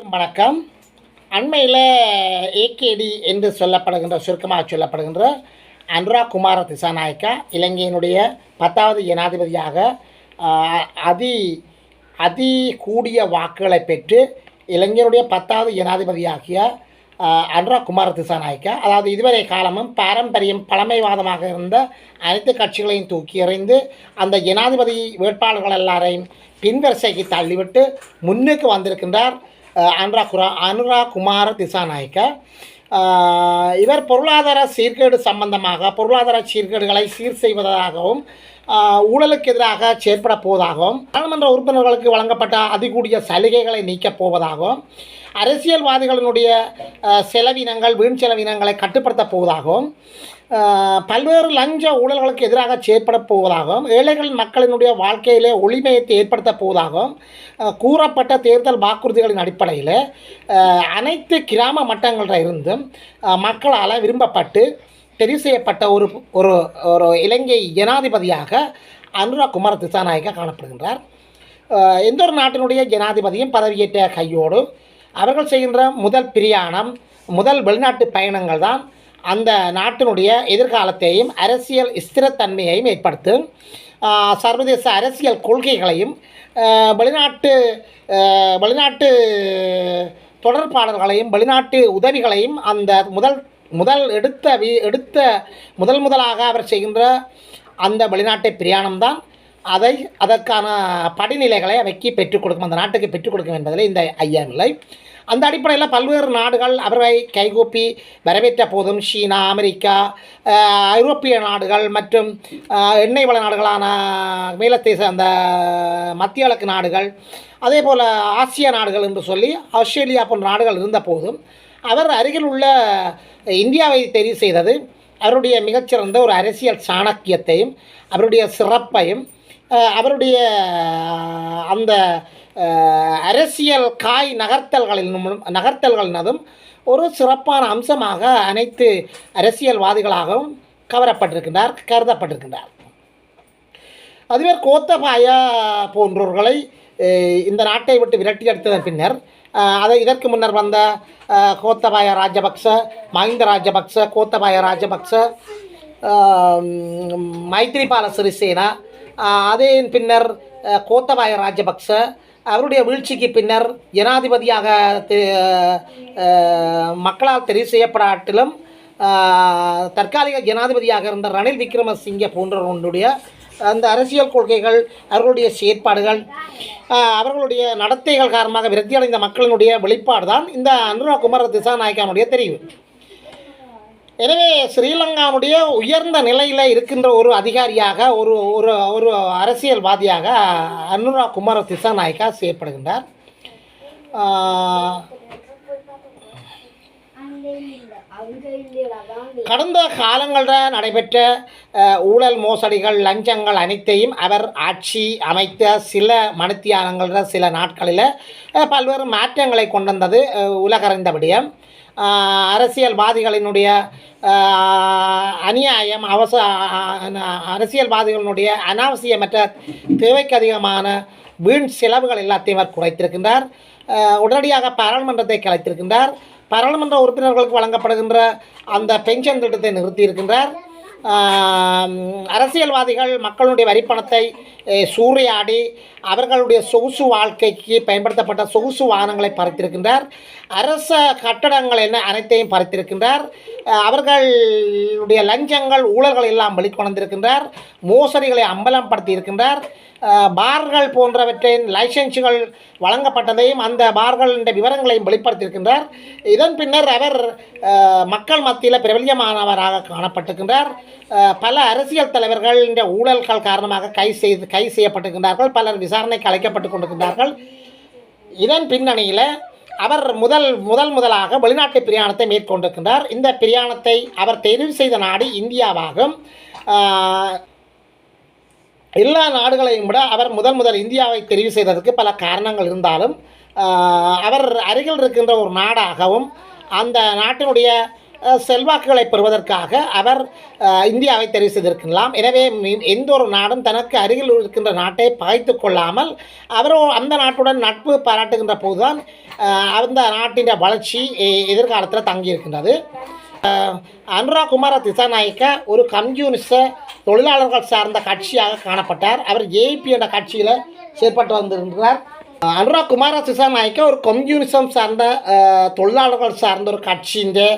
வணக்கம். அண்மையில் ஏகேடி என்று சொல்லப்படுகின்ற சுருக்கமாக சொல்லப்படுகின்ற அனுரா குமார திசாநாயக்கா இலங்கையினுடைய பத்தாவது ஜனாதிபதியாக அதி அதி கூடிய வாக்குகளை பெற்று இலங்கையினுடைய பத்தாவது ஜனாதிபதியாகிய ஆஹ், அனுரா குமார திசாநாயக்கா அதாவது இதுவரை காலமும் பாரம்பரியம் பழமைவாதமாக இருந்த அனைத்து கட்சிகளையும் தூக்கி எறிந்து அந்த ஜனாதிபதி வேட்பாளர்கள் எல்லாரையும் பின்வரிசைக்கு தள்ளிவிட்டு முன்னுக்கு வந்திருக்கின்றார். அனுரா குரா அனுரா குமார திசாநாயக்க இவர் பொருளாதார சீர்கேடு சம்பந்தமாக பொருளாதார சீர்கேடுகளை சீர் செய்வதாகவும் ஊழலுக்கு எதிராக செயற்பட போவதாகவும் நாடாளுமன்ற உறுப்பினர்களுக்கு வழங்கப்பட்ட அதிகூடிய சலுகைகளை நீக்கப் போவதாகவும் அரசியல்வாதிகளினுடைய செலவினங்கள் வீண் செலவினங்களை கட்டுப்படுத்தப் போவதாகவும் பல்வேறு லஞ்ச ஊழல்களுக்கு எதிராக செயற்பட போவதாகவும் ஏழைகள் மக்களினுடைய வாழ்க்கையிலே ஒளிமயத்தை ஏற்படுத்தப் போவதாகவும் கூறப்பட்ட தேர்தல் வாக்குறுதிகளின் அடிப்படையில் அனைத்து கிராம மட்டங்களில் இருந்தும் மக்களால் விரும்பப்பட்டு தெரிவு செய்யப்பட்ட ஒரு ஒரு ஒரு இலங்கை ஜனாதிபதியாக அனுரா குமார திசாநாயக்கா காணப்படுகின்றார். எந்த ஒரு நாட்டினுடைய ஜனாதிபதியும் பதவியேற்ற கையோடு அவர்கள் செய்கின்ற முதல் பிரியாணம் முதல் வெளிநாட்டு பயணங்கள் தான் அந்த நாட்டினுடைய எதிர்காலத்தையும் அரசியல் ஸ்திரத்தன்மையையும் ஏற்படுத்தும். சர்வதேச அரசியல் கொள்கைகளையும் வெளிநாட்டு வெளிநாட்டு தொடர்பாளர்களையும் வெளிநாட்டு உதவிகளையும் அந்த முதல் முதல் எடுத்த வி எடுத்த முதல் முதலாக அவர் செய்கின்ற அந்த வெளிநாட்டு பிரயாணம்தான். அதை அதற்கான படிநிலைகளை அவைக்கு பெற்றுக் கொடுக்கும் அந்த நாட்டுக்கு பெற்றுக் கொடுக்கும் என்பதில் இந்த ஐயமில்லை அந்த அடிப்படையில் பல்வேறு நாடுகள் அவரை கைகூப்பி வரவேற்ற போதும் சீனா அமெரிக்கா ஐரோப்பிய நாடுகள் மற்றும் எண்ணெய் வள நாடுகளான மேலத்தேச அந்த மத்திய கிழக்கு நாடுகள் அதே போல் ஆசிய நாடுகள் என்று சொல்லி ஆஸ்திரேலியா போன்ற நாடுகள் இருந்த போதும் அவர் அருகில் உள்ள இந்தியாவை தெரிவு செய்தது அவருடைய மிகச்சிறந்த ஒரு அரசியல் சாணக்கியத்தையும் அவருடைய சிறப்பையும் அவருடைய அந்த அரசியல் காய் நகர்த்தல்களின் நகர்த்தல்களினதும் ஒரு சிறப்பான அம்சமாக அனைத்து அரசியல்வாதிகளாகவும் கவரப்பட்டிருக்கின்றார் கருதப்பட்டிருக்கின்றார். அதுவே கோத்தபாயா போன்றோர்களை இந்த நாட்டை விட்டு விரட்டி அடித்ததன் பின்னர் அதை இதற்கு முன்னர் வந்த கோத்தபாய ராஜபக்ச மஹிந்த ராஜபக்ச கோத்தபாய ராஜபக்ச மைத்ரிபால சிறிசேனா அதன் பின்னர் கோத்தபாய ராஜபக்ச அவருடைய வீழ்ச்சிக்கு பின்னர் ஜனாதிபதியாக தெ- மக்களால் தெரிவு செய்யப்படாட்டிலும் தற்காலிக ஜனாதிபதியாக இருந்த ரணில் விக்ரமசிங்கே போன்றவர்களுடைய அந்த அரசியல் கொள்கைகள் அவர்களுடைய செயற்பாடுகள் அவர்களுடைய நடத்தைகள் காரணமாக விரக்தியடைந்த மக்களினுடைய வெளிப்பாடு தான் இந்த அனுராக் குமார திசாநாயக்கானுடைய தெரிவு. எனவே ஸ்ரீலங்காவுடைய உயர்ந்த நிலையில் இருக்கின்ற ஒரு அதிகாரியாக ஒரு ஒரு ஒரு அரசியல்வாதியாக அனுரா குமார திசாநாயக்கா செயற்படுகின்றார். கடந்த காலங்களில் நடைபெற்ற ஊழல் மோசடிகள் லஞ்சங்கள் அனைத்தையும் அவர் ஆட்சி அமைத்த சில மணித்தியானங்களில் சில நாட்களில் பல்வேறு மாற்றங்களை கொண்டு வந்தது அஹ், உலகறிந்த விடயம் அரசியல்வாதிகளினுடைய அநியாயம் அவச அரசியல்வாதிகளினுடைய அனாவசியமற்ற தேவைக்கு அதிகமான வீண் செலவுகள் எல்லாத்தையும் அவர் குறைத்திருக்கின்றார். உடனடியாக பாராளுமன்றத்தை கலைத்திருக்கின்றார். பாராளுமன்ற உறுப்பினர்களுக்கு வழங்கப்படுகின்ற அந்த பென்ஷன் திட்டத்தை நிறுத்தியிருக்கின்றார். அரசியல்வாதிகள் மக்களுடைய வரிப்பணத்தை சூறையாடி அவர்களுடைய சொகுசு வாழ்க்கைக்கு பயன்படுத்தப்பட்ட சொகுசு வாகனங்களை பறித்திருக்கின்றார். அரச கட்டடங்கள் என்ன அனைத்தையும் பறித்திருக்கின்றார். அவர்களுடைய லஞ்சங்கள் ஊழல்கள் எல்லாம் வெளிக்கொணர்ந்திருக்கின்றார் மோசடிகளை அம்பலப்படுத்தி இருக்கின்றார் பார்கள் போன்றவற்றின் லைசன்ஸுகள் வழங்கப்பட்டதையும் அந்த பார்களின் விவரங்களையும் வெளிப்படுத்தியிருக்கின்றார். இதன் பின்னர் அவர் மக்கள் மத்தியில் பிரபல்யமானவராக காணப்பட்டிருக்கின்றார். பல அரசியல் தலைவர்கள் இந்த ஊழல்கள் காரணமாக கை செய்து கை செய்யப்பட்டிருக்கின்றார்கள். பலர் விசாரணைக்கு அழைக்கப்பட்டு கொண்டிருக்கின்றார்கள். இதன் பின்னணியில் அவர் முதல் முதல் முதலாக வெளிநாட்டு பிரயாணத்தை மேற்கொண்டிருக்கின்றார். இந்த பிரயாணத்தை அவர் தெரிவு செய்த நாடு இந்தியாவாகும். எல்லா நாடுகளையும் விட அவர் முதல் முதல் இந்தியாவை தெரிவு செய்ததற்கு பல காரணங்கள் இருந்தாலும் அவர் அருகில் இருக்கின்ற ஒரு நாடாகவும் அந்த நாட்டினுடைய செல்வாக்குகளை பெறுவதற்காக அவர் இந்தியாவை தெரிவு செய்திருக்கலாம் எனவே எந்த ஒரு நாடும் தனக்கு அருகில் இருக்கின்ற நாட்டை பகைத்து கொள்ளாமல் அவரோ அந்த நாட்டுடன் நட்பு பாராட்டுகின்ற போதுதான் அந்த நாட்டின் வளர்ச்சி எதிர்காலத்தில் தங்கியிருக்கின்றது. அஹ், அனுராக் குமார திசாநாயக்க ஒரு கம்யூனிச தொழிலாளர்கள் சார்ந்த கட்சியாக காணப்பட்டார். அவர் ஏபி என்ற கட்சியில் செயற்பட்டு வந்திருக்கிறார். அனுராக் குமார திசாநாயக்க ஒரு கம்யூனிசம் சார்ந்த தொழிலாளர்கள் சார்ந்த ஒரு கட்சியின் உறுப்பினராக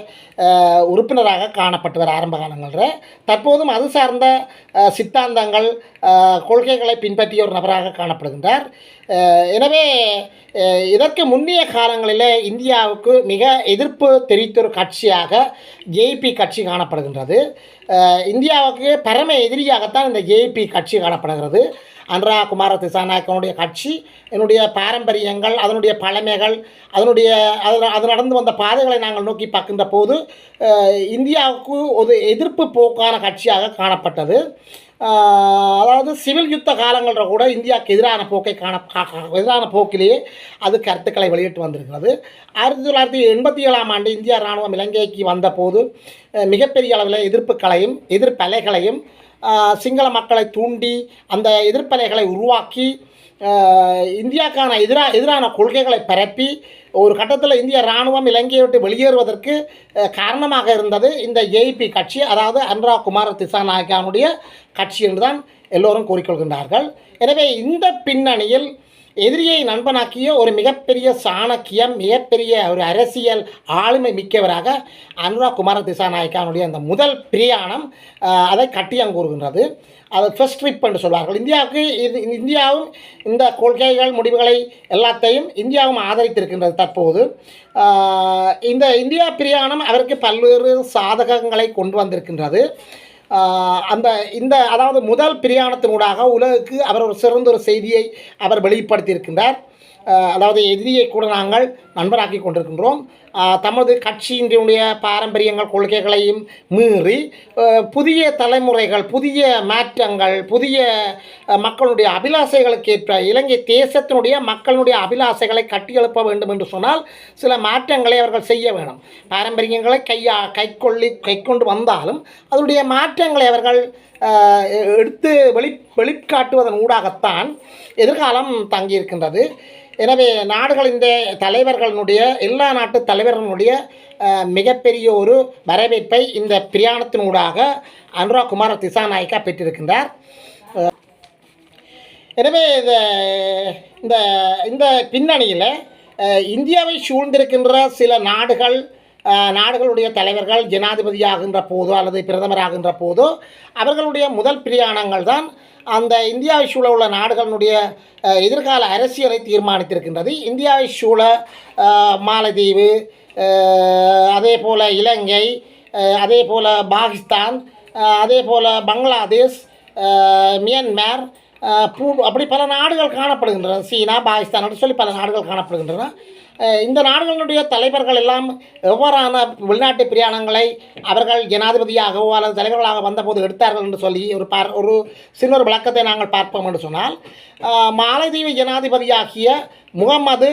உறுப்பினராக காணப்பட்டவர் ஆரம்ப காலங்களில். தற்போதும் அது சார்ந்த சித்தாந்தங்கள் கொள்கைகளை பின்பற்றிய ஒரு நபராக காணப்படுகின்றார். எனவே இதற்கு முன்னைய காலங்களில் இந்தியாவுக்கு மிக எதிர்ப்பு தெரிவித்த ஒரு கட்சியாக ஜேபி கட்சி காணப்படுகின்றது. இந்தியாவுக்கு பரம எதிரியாகத்தான் இந்த ஜேபி கட்சி காணப்படுகிறது. அன்ரா குமார திசாநாயக்கனுடைய கட்சி என்னுடைய பாரம்பரியங்கள் அதனுடைய பழமைகள் அதனுடைய அது அது நடந்து வந்த பாதைகளை நாங்கள் நோக்கி பார்க்கின்ற போது இந்தியாவுக்கு ஒரு எதிர்ப்பு போக்கான கட்சியாக காணப்பட்டது. அதாவது சிவில் யுத்த காலங்களில் கூட இந்தியாவுக்கு எதிரான போக்கை காண எதிரான போக்கிலேயே அது கருத்துக்களை வெளியிட்டு வந்திருக்கிறது. ஆயிரத்தி தொள்ளாயிரத்தி எண்பத்தி ஏழாம் ஆண்டு இந்தியா இராணுவம் இலங்கைக்கு வந்தபோது மிகப்பெரிய அளவில் எதிர்ப்புகளையும் எதிர்ப்பலைகளையும் சிங்கள மக்களை தூண்டி அந்த எதிர்ப்பலைகளை உருவாக்கி இந்தியாவுக்கான இந்தியாக்கான எதிரா எதிரான கொள்கைகளை பரப்பி ஒரு கட்டத்தில் இந்திய இராணுவம் இலங்கையை விட்டு வெளியேறுவதற்கு காரணமாக இருந்தது இந்த ஏபி கட்சி அதாவது அன்ரா குமார திசாநாயக்கானுடைய கட்சி என்றுதான் எல்லோரும் கூறிக்கொள்கின்றார்கள். எனவே இந்த பின்னணியில் எதிரியை நண்பனாக்கிய ஒரு மிகப்பெரிய சாணக்கியம் மிகப்பெரிய ஒரு அரசியல் ஆளுமை மிக்கவராக அனுராக் குமார திசாநாயக்கானுடைய அந்த முதல் பிரியாணம் அதை அதை கட்டியங்கூறுகின்றது அது ஃபர்ஸ்ட் ட்ரிப் என்று சொல்வார்கள். இந்தியாவுக்கு இது இந்தியாவும் இந்த கொள்கைகள் முடிவுகளை எல்லாத்தையும் இந்தியாவும் ஆதரித்திருக்கின்றது தற்போது. இந்த இந்தியா பிரியாணம் அவருக்கு பல்வேறு சாதகங்களை கொண்டு வந்திருக்கின்றது. அந்த இந்த அதாவது முதல் பிரயாணத்தினூடாக உலகுக்கு அவர் ஒரு சிறந்த ஒரு செய்தியை அவர் வெளிப்படுத்தியிருக்கின்றார். அதாவது எதிரியை கூட நாங்கள் நண்பராக்கி கொண்டிருக்கின்றோம். தமது கட்சியினுடைய பாரம்பரியங்கள் கொள்கைகளையும் மீறி புதிய தலைமுறைகள் புதிய மாற்றங்கள் புதிய மக்களுடைய அபிலாசைகளுக்கு ஏற்ப இலங்கை தேசத்தினுடைய மக்களுடைய அபிலாசைகளை கட்டியெழுப்ப வேண்டும் என்று சொன்னால் சில மாற்றங்களை அவர்கள் செய்ய வேணும். பாரம்பரியங்களை கையா கைக்கொள்ளி கைக்கொண்டு வந்தாலும் அதனுடைய மாற்றங்களை அவர்கள் எடுத்து வெளி வெளிக்காட்டுவதன் ஊடாகத்தான் எதிர்காலம் தங்கியிருக்கின்றது. எனவே நாடுகளின் தலைவர்களுடைய எல்லா நாட்டு தலைவர்களுடைய மிகப்பெரிய ஒரு வரவேற்பை இந்த பிரியாணத்தினூடாக அனுராக் குமார திசாநாயக்கா பெற்றிருக்கின்றார். எனவே இந்த இந்த இந்த பின்னணியில் இந்தியாவை சூழ்ந்திருக்கின்ற சில நாடுகள் நாடுகளுடைய தலைவர்கள் ஜனாதிபதியாகின்ற போதோ அல்லது பிரதமராகின்ற போதோ அவர்களுடைய முதல் பிரியாணங்கள் தான் அந்த இந்தியாவை சூழ உள்ள நாடுகளினுடைய எதிர்கால அரசியலை தீர்மானித்திருக்கின்றது. இந்தியாவை சூழ மாலத்தீவு அதே போல் இலங்கை அதே போல் பாகிஸ்தான் அதே போல் பங்களாதேஷ் மியான்மர் பூ அப்படி பல நாடுகள் காணப்படுகின்றன. சீனா பாகிஸ்தான் அப்படின்னு சொல்லி பல நாடுகள் காணப்படுகின்றன. இந்த நாடுகளுடைய தலைவர்கள் எல்லாம் எவ்வாறான வெளிநாட்டு பிரயாணங்களை அவர்கள் ஜனாதிபதியாகவோ அல்லது தலைவர்களாக வந்தபோது எடுத்தார்கள் என்று சொல்லி ஒரு பார் ஒரு சின்ன ஒரு விளக்கத்தை நாங்கள் பார்ப்போம் என்று சொன்னால் மாலைதீவு ஜனாதிபதியாகிய முகமது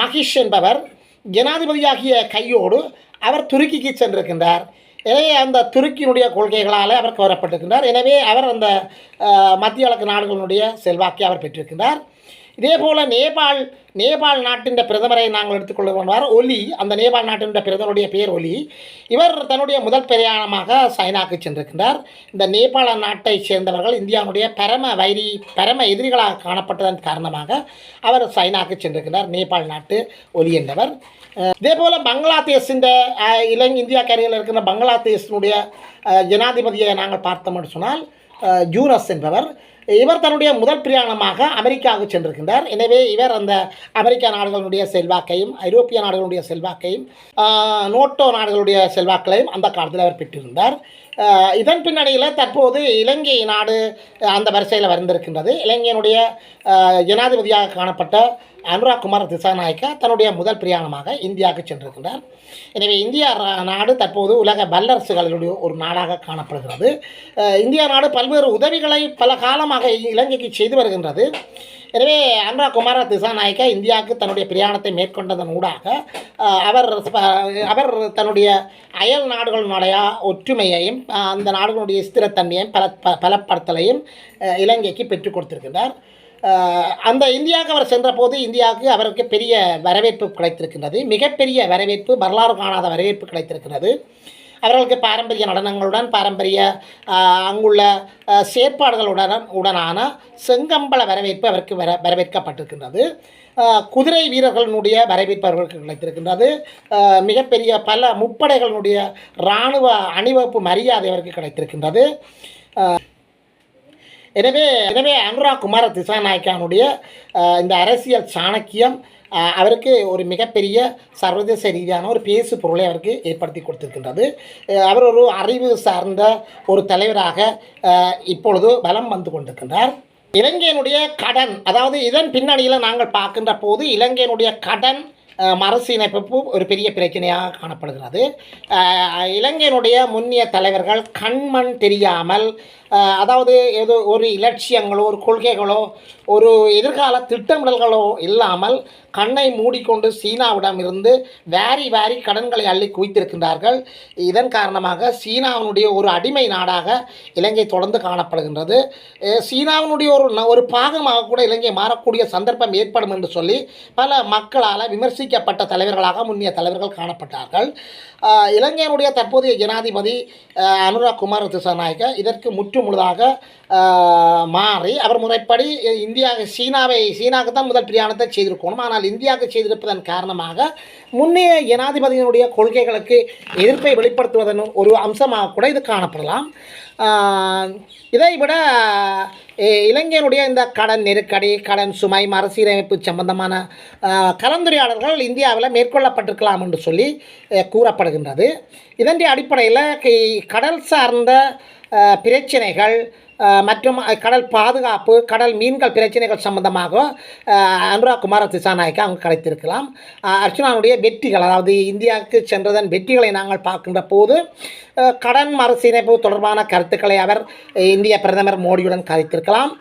மஹிஷ் மகிஷ் என்பவர் ஜனாதிபதியாகிய கையோடு அவர் துருக்கிக்கு சென்றிருக்கின்றார். எனவே அந்த துருக்கியினுடைய கொள்கைகளால் அவர் கவரப்பட்டிருக்கின்றார் எனவே அவர் அந்த மத்திய கிழக்கு நாடுகளினுடைய செல்வாக்கை அவர் பெற்றிருக்கின்றார். இதே போல் நேபாள் நேபாள் நாட்டின் பிரதமரை நாங்கள் எடுத்துக்கொள்வார் ஒலி அந்த நேபாள் நாட்டின் பிரதமருடைய பேர் ஒலி. இவர் தன்னுடைய முதல் பிரயாணமாக சைனாக்கு சென்றிருக்கின்றார். இந்த நேபாள நாட்டை சேர்ந்தவர்கள் இந்தியாவுடைய பரம வைரி பரம எதிரிகளாக காணப்பட்டதன் காரணமாக அவர் சைனாக்கு சென்றிருக்கின்றார். நேபாள் நாட்டு ஒலி என்பவர். இதே போல் பங்களாதேஷின் இலங்கை இந்தியா கரையில் இருக்கிற பங்களாதேஷினுடைய ஜனாதிபதியை நாங்கள் பார்த்தோம்னு சொன்னால் ஜூனஸ் என்பவர். இவர் தன்னுடைய முதல் பிரயாணமாக அமெரிக்காவுக்கு சென்றிருக்கின்றார். எனவே இவர் அந்த அமெரிக்க நாடுகளுடைய செல்வாக்கையும் ஐரோப்பிய நாடுகளுடைய செல்வாக்கையும் நோட்டோ நாடுகளுடைய செல்வாக்களையும் அந்த காலத்தில் அவர் பெற்றிருந்தார். இதன் பின்னணியில் தற்போது இலங்கை நாடு அந்த வரிசையில் வந்திருக்கின்றது. இலங்கையினுடைய ஜனாதிபதியாக காணப்பட்ட அனுராக் குமார் திசாநாயக்கா தன்னுடைய முதல் பிரயாணமாக இந்தியாவுக்கு சென்றிருக்கின்றார். எனவே இந்தியா ரா- நாடு தற்போது உலக வல்லரசுகளுடைய ஒரு நாடாக காணப்படுகிறது. இந்தியா நாடு பல்வேறு உதவிகளை பல காலமாக இலங்கைக்கு செய்து வருகின்றது. எனவே அனுராக் குமார திசாநாயக்கா இந்தியாவுக்கு தன்னுடைய பிரயாணத்தை மேற்கொண்டதன் ஊடாக அவர் அவர் தன்னுடைய அயல் நாடுகளினுடைய ஒற்றுமையையும் அந்த நாடுகளுடைய ஸ்திரத்தன்மையையும் பல ப பலப்படுத்தலையும் இலங்கைக்கு பெற்றுக் கொடுத்திருக்கின்றார். அந்த இந்தியாவுக்கு அவர் சென்றபோது இந்தியாவுக்கு அவருக்கு பெரிய வரவேற்பு கிடைத்திருக்கின்றது. மிகப்பெரிய வரவேற்பு வரலாறு காணாத வரவேற்பு கிடைத்திருக்கிறது. அவர்களுக்கு பாரம்பரிய நடனங்களுடன் பாரம்பரிய அங்குள்ள செயற்பாடுகளுடன் உடனான செங்கம்பள வரவேற்பு அவருக்கு வர வரவேற்கப்பட்டிருக்கின்றது. குதிரை வீரர்களுடைய வரவேற்பு அவர்களுக்கு கிடைத்திருக்கின்றது. மிகப்பெரிய பல முப்படைகளினுடைய இராணுவ அணிவகுப்பு மரியாதை அவருக்கு கிடைத்திருக்கின்றது. எனவே எனவே அனுராக் குமார திசாநாயக்கானுடைய இந்த அரசியல் சாணக்கியம் அவருக்கு ஒரு மிகப்பெரிய சர்வதேச ரீதியான ஒரு பேசு பொருளை அவருக்கு ஏற்படுத்தி கொடுத்திருக்கின்றது. அவர் ஒரு அறிவு சார்ந்த ஒரு தலைவராக இப்பொழுது வலம் வந்து கொண்டிருக்கின்றார். இலங்கையினுடைய கடன் அதாவது இதன் பின்னணியில் நாங்கள் பார்க்கின்ற போது இலங்கையினுடைய கடன் அஹ், ஒரு பெரிய பிரச்சனையாக காணப்படுகிறது. இலங்கையினுடைய முன்னிய தலைவர்கள் கண்மண் தெரியாமல் அதாவது ஏதோ ஒரு இலட்சியங்களோ ஒரு கொள்கைகளோ ஒரு எதிர்கால திட்டமிடல்களோ இல்லாமல் கண்ணை மூடிக்கொண்டு சீனாவிடம் இருந்து வாரி வாரி கடன்களை அள்ளி குவித்திருக்கின்றார்கள். இதன் காரணமாக சீனாவினுடைய ஒரு அடிமை நாடாக இலங்கை தொடர்ந்து காணப்படுகின்றது. சீனாவினுடைய ஒரு ஒரு பாகமாக கூட இலங்கை மாறக்கூடிய சந்தர்ப்பம் ஏற்படும் என்று சொல்லி பல மக்களால் விமர்சிக்கப்பட்ட தலைவர்களாக முன்னிய தலைவர்கள் காணப்பட்டார்கள். இலங்கையினுடைய தற்போதைய ஜனாதிபதி அனுராக் குமார் திசாநாயக்க இதற்கு முற்று முழுதாக மாறி அவர் முறைப்படி இந்தியா சீனாவை சீனாவுக்கு தான் முதல் பிரயாணத்தை செய்திருக்கணும். ஆனால் இந்தியாவுக்கு செய்திருப்பதன் காரணமாக முன்னைய ஜனாதிபதியினுடைய கொள்கைகளுக்கு எதிர்ப்பை வெளிப்படுத்துவதன் ஒரு அம்சமாக கூட இது காணப்படலாம். இதை விட இலங்கையினுடைய இந்த கடன் நெருக்கடி கடன் சுமை மறுசீரமைப்பு சம்பந்தமான கலந்துரையாடல்கள் இந்தியாவில் மேற்கொள்ளப்பட்டிருக்கலாம் என்று சொல்லி கூறப்படுகின்றது. இதன் அடிப்படையில் கடல் சார்ந்த பிரச்சனைகள் மற்றும் கடல் பாதுகாப்பு கடல் மீன்கள் பிரச்சனைகள் சம்பந்தமாக அனுராக் குமார திசாநாயக்கா அவங்க கிடைத்திருக்கலாம் அர்ச்சனாவுடைய வெற்றிகள் அதாவது இந்தியாவுக்கு சென்றதன் வெற்றிகளை நாங்கள் பார்க்கின்ற போது கடன் மறுசீரமைப்பு தொடர்பான கருத்துக்களை அவர் இந்திய பிரதமர் மோடியுடன் கதைத்திருக்கலாம்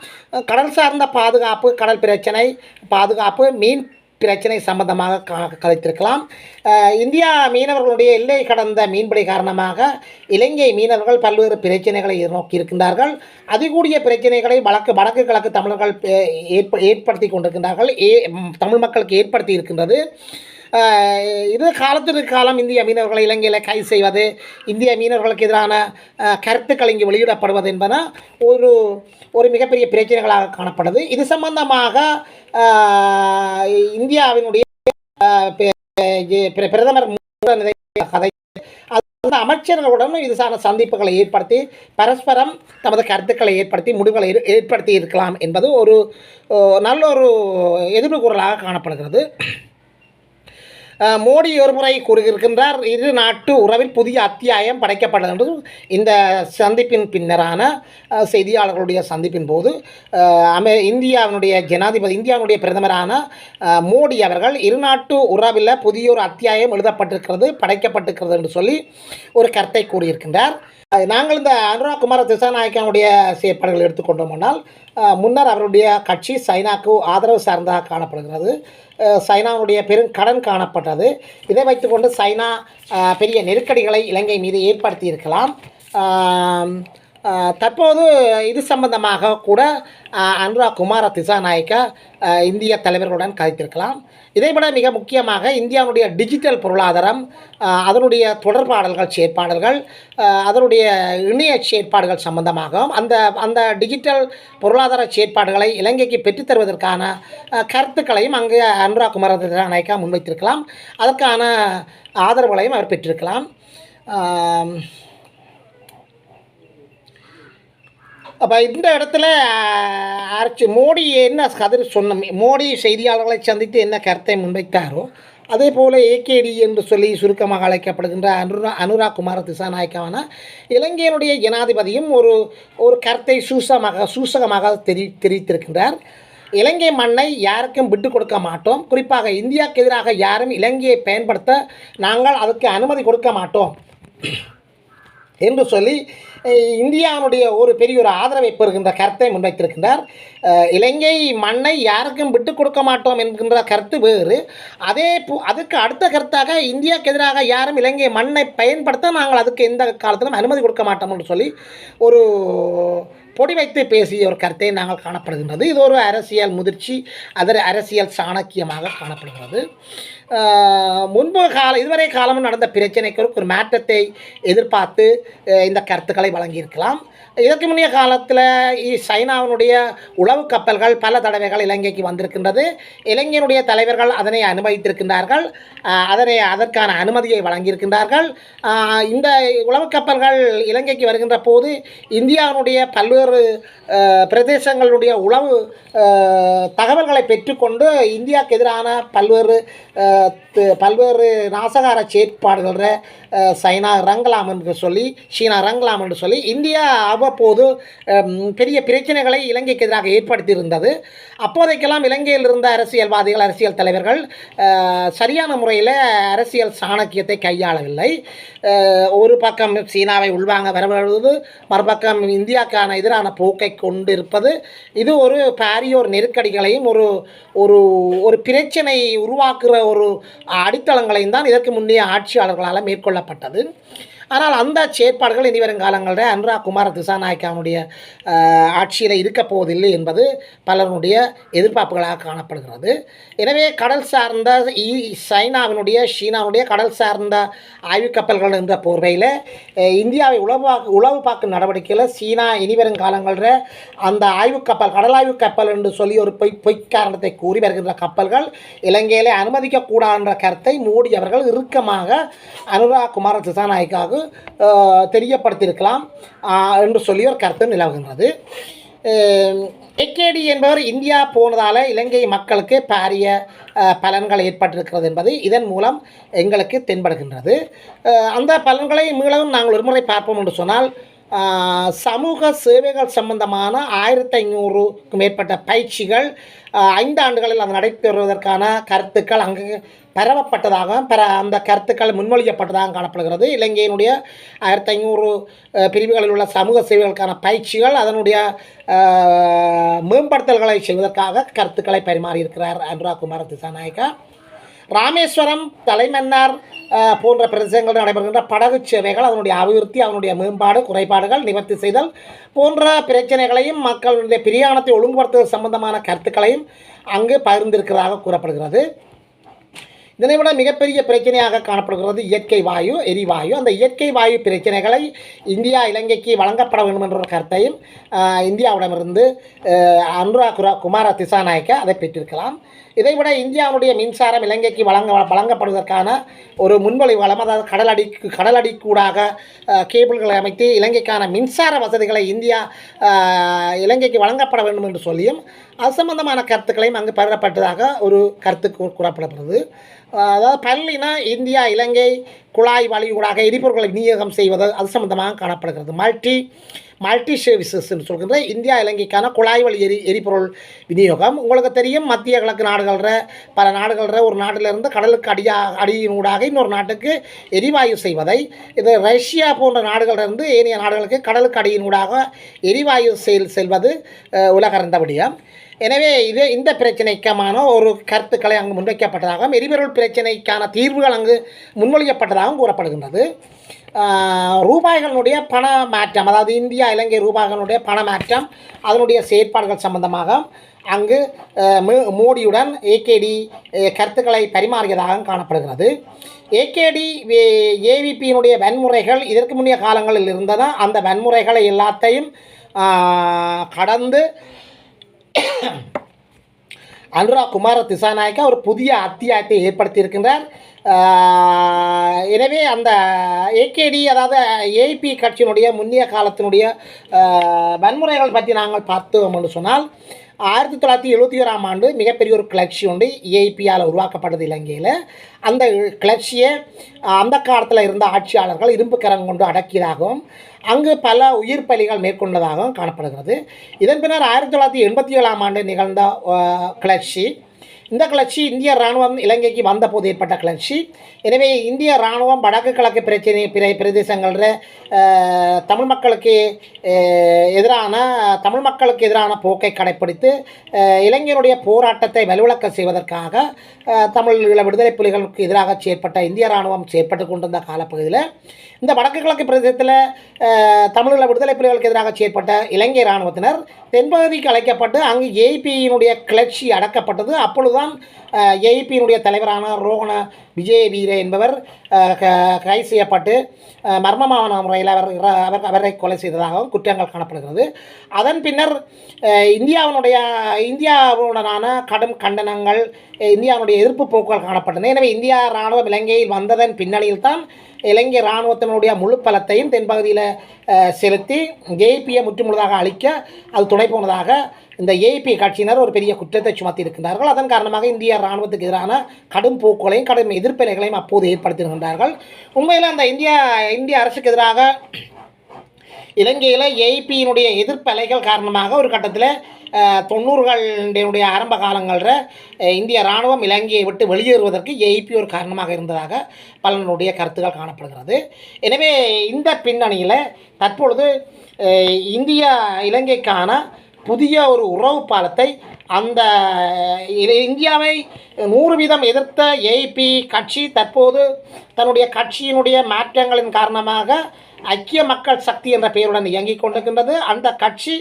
கடல் சார்ந்த பாதுகாப்பு கடல் பிரச்சனை பாதுகாப்பு மீன் பிரச்சனை சம்பந்தமாக க- இந்தியா மீனவர்களுடைய எல்லை கடந்த மீன்பிடி காரணமாக இலங்கை மீனவர்கள் பல்வேறு பிரச்சனைகளை நோக்கி இருக்கின்றார்கள். அதிகூடிய பிரச்சனைகளை வழக்கு வடக்கு கிழக்கு தமிழர்கள் ஏற்ப ஏற்படுத்தி கொண்டிருக்கின்றார்கள். ஏ தமிழ் மக்களுக்கு ஏற்படுத்தி இருக்கின்றது. இது காலத்திற்கு காலம் இந்திய மீனவர்களை இலங்கையில் கைது செய்வது இந்திய மீனவர்களுக்கு எதிரான கருத்துக்கள் இங்கு வெளியிடப்படுவது என்பன ஒரு ஒரு மிகப்பெரிய பிரச்சனைகளாக காணப்படுது. இது சம்பந்தமாக இந்தியாவினுடைய பிரதமர் கதை அந்த அமைச்சர்களுடனும் இது சார்ந்த சந்திப்புகளை ஏற்படுத்தி பரஸ்பரம் தமது கருத்துக்களை ஏற்படுத்தி முடிவுகளை ஏற்படுத்தி இருக்கலாம் என்பது ஒரு நல்ல ஒரு எதிர்ப்பு குரலாக காணப்படுகிறது. மோடி ஒரு முறை கூறியிருக்கின்றார் இரு நாட்டு உறவில் புதிய அத்தியாயம் படைக்கப்பட்டது என்று இந்த சந்திப்பின் பின்னரான செய்தியாளர்களுடைய சந்திப்பின் போது அமெ இந்தியாவினுடைய ஜனாதிபதி இந்தியாவினுடைய பிரதமரான மோடி அவர்கள் இரு நாட்டு உறவில் புதிய ஒரு அத்தியாயம் எழுதப்பட்டிருக்கிறது படைக்கப்பட்டிருக்கிறது என்று சொல்லி ஒரு கருத்தை கூறியிருக்கின்றார். நாங்கள் இந்த அனுராக் குமார திசாநாயக்கனுடைய செயற்பாடுகளை எடுத்துக்கொண்டோமானால் முன்னர் அவருடைய கட்சி சைனாக்கு ஆதரவு சார்ந்ததாக காணப்படுகிறது. சைனாவுடைய பெரும் கடன் காணப்பட்டது. இதை வைத்துக்கொண்டு சைனா பெரிய நெருக்கடிகளை இலங்கை மீது ஏற்படுத்தியிருக்கலாம். தற்போது இது சம்பந்தமாக கூட அனுராக் குமார திசாநாயக்கா இந்திய தலைவர்களுடன் கதைத்திருக்கலாம். இதைவிட மிக முக்கியமாக இந்தியாவுடைய டிஜிட்டல் பொருளாதாரம் அதனுடைய தொடர்பாடல்கள் செயற்பாடல்கள் அதனுடைய இணைய செயற்பாடுகள் சம்பந்தமாகவும் அந்த அந்த டிஜிட்டல் பொருளாதார செயற்பாடுகளை இலங்கைக்கு பெற்றுத்தருவதற்கான கருத்துக்களையும் அங்கே அனுராக் குமார திசாநாயக்கா முன்வைத்திருக்கலாம். அதற்கான ஆதரவுகளையும் அவர் பெற்றிருக்கலாம். அப்போ இந்த இடத்துல அரைச்சி ஆர்ச்சி மோடி என்ன கதிர் சொன்ன மோடி செய்தியாளர்களை சந்தித்து என்ன கருத்தை முன்வைத்தாரோ அதே போல் ஏகேடி என்று சொல்லி சுருக்கமாக அழைக்கப்படுகின்ற அனுரா அனுராக் குமார திசாநாயக்கான இலங்கையினுடைய ஜனாதிபதியும் ஒரு ஒரு கருத்தை சூசமாக சூசகமாக தெரி தெரிவித்திருக்கின்றார். இலங்கை மண்ணை யாருக்கும் விட்டு கொடுக்க மாட்டோம். குறிப்பாக இந்தியாவுக்கு எதிராக யாரும் இலங்கையை பயன்படுத்த நாங்கள் அதுக்கு அனுமதி கொடுக்க மாட்டோம். என்று சொல்லி இந்தியாவுடைய ஒரு பெரிய ஒரு ஆதரவை பெறுகின்ற கருத்தை முன்வைத்திருக்கின்றார். இலங்கை மண்ணை யாருக்கும் விட்டு கொடுக்க மாட்டோம் என்கின்ற கருத்து வேறு. அதே போ- அதுக்கு அடுத்த கருத்தாக இந்தியாவுக்கு எதிராக யாரும் இலங்கை மண்ணை பயன்படுத்த நாங்கள் அதுக்கு எந்த காலத்திலும் அனுமதி கொடுக்க மாட்டோம் என்று சொல்லி ஒரு பொடி வைத்து பேசிய ஒரு கருத்தை நாங்கள் காணப்படுகின்றது. இது ஒரு அரசியல் முதிர்ச்சி அதர் அரசியல் சாணக்கியமாக காணப்படுகிறது. முன்பு கால இதுவரை காலமும் நடந்த பிரச்சனைக்கு ஒரு மாற்றத்தை எதிர்பார்த்து இந்த கருத்துக்களை வழங்கியிருக்கலாம். இதற்கு முன்னைய காலத்தில் சைனாவினுடைய உளவு கப்பல்கள் பல தடவைகள் இலங்கைக்கு வந்திருக்கின்றது. இலங்கையினுடைய தலைவர்கள் அதனை அனுமதித்திருக்கின்றார்கள். அதனை அதற்கான அனுமதியை வழங்கியிருக்கின்றார்கள். இந்த உளவு கப்பல்கள் இலங்கைக்கு வருகின்ற போது இந்தியாவினுடைய பல்வேறு ஆஹ் பிரதேசங்களுடைய உளவு தகவல்களை பெற்றுக்கொண்டு இந்தியாவுக்கு எதிரான பல்வேறு பல்வேறு நாசகார செயற்பாடுகள சைனா இறங்கலாம் என்று சொல்லி சீனா இறங்கலாம் என்று சொல்லி இந்தியா அவ்வப்போது பெரிய பிரச்சனைகளை இலங்கைக்கு எதிராக ஏற்படுத்தியிருந்தது. அப்போதைக்கெல்லாம் இலங்கையில் இருந்த அரசியல்வாதிகள் அரசியல் தலைவர்கள் சரியான முறையில் அரசியல் சாணக்கியத்தை கையாளவில்லை. ஒரு பக்கம் சீனாவை உள்வாங்க வரவழுது மறுபக்கம் இந்தியாவுக்கான எதிரான போக்கை கொண்டிருப்பது. இது ஒரு பாரியோர் நெருக்கடிகளையும் ஒரு ஒரு ஒரு பிரச்சனை உருவாக்குற ஒரு அடித்தளங்களையும் தான் இதற்கு முந்தைய ஆட்சியாளர்களால் மேற்கொள்ளப்பட்டது. ஆனால் அந்த செயற்பாடுகள் இனி வரும் காலங்களில் அனுராக் குமார திசாநாயக்காவுடைய ஆட்சியில் இருக்க போவதில்லை என்பது பலருடைய எதிர்பார்ப்புகளாக காணப்படுகிறது. எனவே கடல் சார்ந்த சைனாவினுடைய சீனாவுடைய கடல் சார்ந்த ஆய்வுக் கப்பல்கள் என்ற போர்வையில் இந்தியாவை உளவு உளவு பார்க்கும் நடவடிக்கையில் சீனா இனி வரும் காலங்களில் அந்த ஆய்வுக் கப்பல் கடலாய்வு கப்பல் என்று சொல்லி ஒரு பொய் பொய் காரணத்தை கூறி வருகின்ற கப்பல்கள் இலங்கையிலே அனுமதிக்கக்கூடாது என்ற கருத்தை மோடி அவர்கள் இறுக்கமாக அனுராக் குமார திசாநாயக்காக தெரியப்படுத்தியிருக்கலாம். என்று சொல்லி ஒரு கருத்து நிலவுகின்றது. எக்கேடி என்பவர் இந்தியா போனதால் இலங்கை மக்களுக்கு பாரிய பலன்கள் ஏற்பட்டிருக்கிறது என்பது இதன் மூலம் எங்களுக்கு தென்படுகின்றது. அந்த பலன்களை மீளவும் நாங்கள் ஒரு முறை பார்ப்போம் என்று சொன்னால் சமூக சேவைகள் சம்பந்தமான ஆயிரத்தி ஐநூறுக்கும் மேற்பட்ட பயிற்சிகள் ஐந்து ஆண்டுகளில் அது நடைபெறுவதற்கான கருத்துக்கள் அங்கு பரவப்பட்டதாகவும் பெற அந்த கருத்துக்கள் முன்மொழியப்பட்டதாக காணப்படுகிறது. இலங்கையினுடைய ஆயிரத்தி ஐநூறு பிரிவுகளில் உள்ள சமூக சேவைகளுக்கான பயிற்சிகள் அதனுடைய மேம்படுத்தல்களை செய்வதற்காக கருத்துக்களை பரிமாறியிருக்கிறார் அனுராக் குமார திசாநாயக்கா ராமேஸ்வரம் தலைமன்னார் போன்ற பிரதேசங்களில் நடைபெறுகின்ற படகு சேவைகள் அதனுடைய அபிவிருத்தி அதனுடைய மேம்பாடு குறைபாடுகள் நிவர்த்தி செய்தல் போன்ற பிரச்சனைகளையும் மக்களுடைய பிரியாணத்தை ஒழுங்குபடுத்துவது சம்பந்தமான கருத்துக்களையும் அங்கு பகிர்ந்திருக்கிறதாக கூறப்படுகிறது. இதனை விட மிகப்பெரிய பிரச்சனையாக காணப்படுகிறது இயற்கை வாயு எரிவாயு. அந்த இயற்கை வாயு பிரச்சனைகளை இந்தியா இலங்கைக்கு வழங்கப்பட வேண்டும் என்ற ஒரு கருத்தையும் இந்தியாவிடமிருந்து அனுராக் குரா குமார திசாநாயக்க அதை பெற்றிருக்கலாம். இதைவிட இந்தியாவுடைய மின்சாரம் இலங்கைக்கு வழங்க வழங்கப்படுவதற்கான ஒரு முன்மொழிவுகளும் அதாவது கடலடி கடலடிக்கூடாக கேபிள்களை அமைத்து இலங்கைக்கான மின்சார வசதிகளை இந்தியா இலங்கைக்கு வழங்கப்பட வேண்டும் என்று சொல்லியும் அது சம்பந்தமான கருத்துக்களையும் அங்கு பகிரப்பட்டதாக ஒரு கருத்து கூறப்படுகிறது அதாவது பள்ளினா இந்தியா இலங்கை குழாய் வழியூடாக எரிபொருட்களை விநியோகம் செய்வது அது சம்பந்தமாக காணப்படுகிறது. மல்டி மல்டி சர்வீசஸ்ன்னு சொல்கின்ற இந்தியா இலங்கைக்கான குழாய் வழி எரி எரிபொருள் விநியோகம். உங்களுக்கு தெரியும் மத்திய கிழக்கு நாடுகளில் பல நாடுகளில் ஒரு நாட்டிலிருந்து கடலுக்கு அடியா அடியினூடாக இன்னொரு நாட்டுக்கு எரிவாயு செய்வதை இது ரஷ்யா போன்ற நாடுகளிலிருந்து ஏனைய நாடுகளுக்கு கடலுக்கு அடியினூடாக எரிவாயு செயல் செல்வது உலக உலகறிந்த எனவே இது இந்த பிரச்சனைக்கான ஒரு கருத்துக்களை அங்கு முன்வைக்கப்பட்டதாகவும் எரிபொருள் பிரச்சனைக்கான தீர்வுகள் அங்கு முன்மொழியப்பட்டதாகவும் கூறப்படுகின்றது. ரூபாய்களுடைய பண மாற்றம் அதாவது இந்தியா இலங்கை ரூபாய்களுடைய பண மாற்றம் அதனுடைய செயற்பாடுகள் சம்பந்தமாக அங்கு மோடியுடன் ஏகேடி கருத்துக்களை பரிமாறியதாக காணப்படுகிறது. ஏகேடி ஏவிபியினுடைய வன்முறைகள் இதற்கு முன்னைய காலங்களில் இருந்ததா? அந்த வன்முறைகளை எல்லாத்தையும் கடந்து அனுராக் குமார திசாநாயக்கா ஒரு புதிய அத்தியாயத்தை ஏற்படுத்தியிருக்கின்றார். எனவே அந்த ஏகேடி அதாவது ஏபி கட்சியினுடைய முன்னிய காலத்தினுடைய வன்முறைகள் பற்றி நாங்கள் பார்த்தோம் என்று சொன்னால் ஆயிரத்தி தொள்ளாயிரத்தி எழுபத்தி ஓராம் ஆண்டு மிகப்பெரிய ஒரு கிளர்ச்சி உண்டு ஏஐபியால் உருவாக்கப்பட்டது இலங்கையில். அந்த கிளர்ச்சியை அந்த காலத்தில் இருந்த ஆட்சியாளர்கள் இரும்பு கரம் கொண்டு அடக்கியதாகவும் அங்கு பல உயிர் பலிகள் மேற்கொண்டதாகவும் காணப்படுகிறது. இதன் பின்னர் ஆயிரத்தி தொள்ளாயிரத்தி எண்பத்தி ஏழாம் ஆண்டு நிகழ்ந்த கிளர்ச்சி. இந்த கிளர்ச்சி இந்திய இராணுவம் இலங்கைக்கு வந்தபோது ஏற்பட்ட கிளர்ச்சி. எனவே இந்திய இராணுவம் வடக்கு கிழக்கு பிரச்சனை பிற பிரதேசங்களில் தமிழ் மக்களுக்கு எதிரான தமிழ் மக்களுக்கு எதிரான போக்கை கடைப்பிடித்து இளைஞருடைய போராட்டத்தை வலுவிழக்க செய்வதற்காக தமிழ் விடுதலை புலிகளுக்கு எதிராக செயற்பட்ட இந்திய இராணுவம் செயற்பட்டு கொண்டிருந்த காலப்பகுதியில் இந்த வடக்கு கிழக்கு பிரதேசத்தில் தமிழீழ விடுதலை புலிகளுக்கு எதிராக செயற்பட்ட இலங்கை இராணுவத்தினர் தென்பகுதிக்கு அழைக்கப்பட்டு அங்கு ஏபியினுடைய கிளர்ச்சி அடக்கப்பட்டது. அப்பொழுதுதான் ஏபியினுடைய தலைவரான ரோகண விஜய வீர என்பவர் க- கைது செய்யப்பட்டு மர்மமான முறையில் அவர் அவர் அவரை கொலை செய்ததாகவும் குற்றங்கள் காணப்படுகிறது. அதன் பின்னர் இந்தியாவினுடைய இந்தியாவுடனான கடும் கண்டனங்கள் இந்தியாவுடைய எதிர்ப்பு போக்குகள் காணப்பட்டன. எனவே இந்தியா இராணுவம் இலங்கையில் வந்ததன் பின்னணியில் தான் இலங்கை இராணுவத்தினுடைய முழு பலத்தையும் தென்பகுதியில் செலுத்தி ஏபியை முற்றுமுழுதாக அழிக்க அது துணை போனதாக இந்த ஏபி கட்சியினர் ஒரு பெரிய குற்றத்தை சுமத்தி இருக்கின்றார்கள். அதன் காரணமாக இந்திய இராணுவத்துக்கு எதிரான கடும் போக்குகளையும் கடும் எதிர்ப்பினைகளையும் அப்போது ஏற்படுத்தியிருக்கின்றார்கள். உண்மையில் அந்த இந்தியா இந்திய அரசுக்கு எதிராக இலங்கையில் ஏபியினுடைய எதிர்ப்பு அலைகள் காரணமாக ஒரு கட்டத்தில் தொண்ணூறுகளினுடைய ஆரம்ப காலங்களில் இந்திய இராணுவம் இலங்கையை விட்டு வெளியேறுவதற்கு ஏபி ஒரு காரணமாக இருந்ததாக பலனுடைய கருத்துக்கள் காணப்படுகிறது. எனவே இந்த பின்னணியில் தற்பொழுது இந்தியா இலங்கைக்கான புதிய ஒரு உறவு பாலத்தை அந்த இது இந்தியாவை நூறு வீதம் எதிர்த்த ஏபி கட்சி தற்போது தன்னுடைய கட்சியினுடைய மாற்றங்களின் காரணமாக ஐக்கிய மக்கள் சக்தி என்ற பெயருடன் இயங்கிக் கொண்டிருக்கின்றது. அந்த கட்சி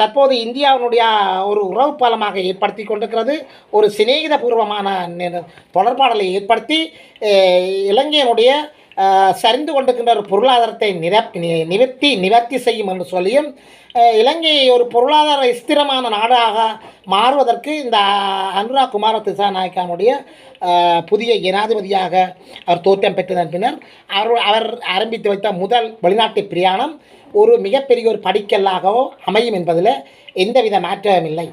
தற்போது இந்தியாவினுடைய ஒரு உறவு பாலமாக ஏற்படுத்தி கொண்டிருக்கிறது. ஒரு சிநேகிதபூர்வமான தொடர்பாடலை ஏற்படுத்தி இலங்கையினுடைய சரிந்து கொண்டிருக்கின்ற ஒரு பொருளாதாரத்தை நிரப் நிவர்த்தி நிவர்த்தி செய்யும் என்று சொல்லியும் இலங்கையை இலங்கை ஒரு பொருளாதார ஸ்திரமான நாடாக மாறுவதற்கு இந்த அனுராக் குமார திசாநாயக்கானுடைய புதிய ஜனாதிபதியாக அவர் தோற்றம் பெற்றதன் பின்னர் அவர் அவர் ஆரம்பித்து வைத்த முதல் வெளிநாட்டு பிரயாணம் ஒரு மிகப்பெரிய ஒரு படிக்கல்லாகவோ அமையும் என்பதில் எந்தவித மாற்றமும் இல்லை.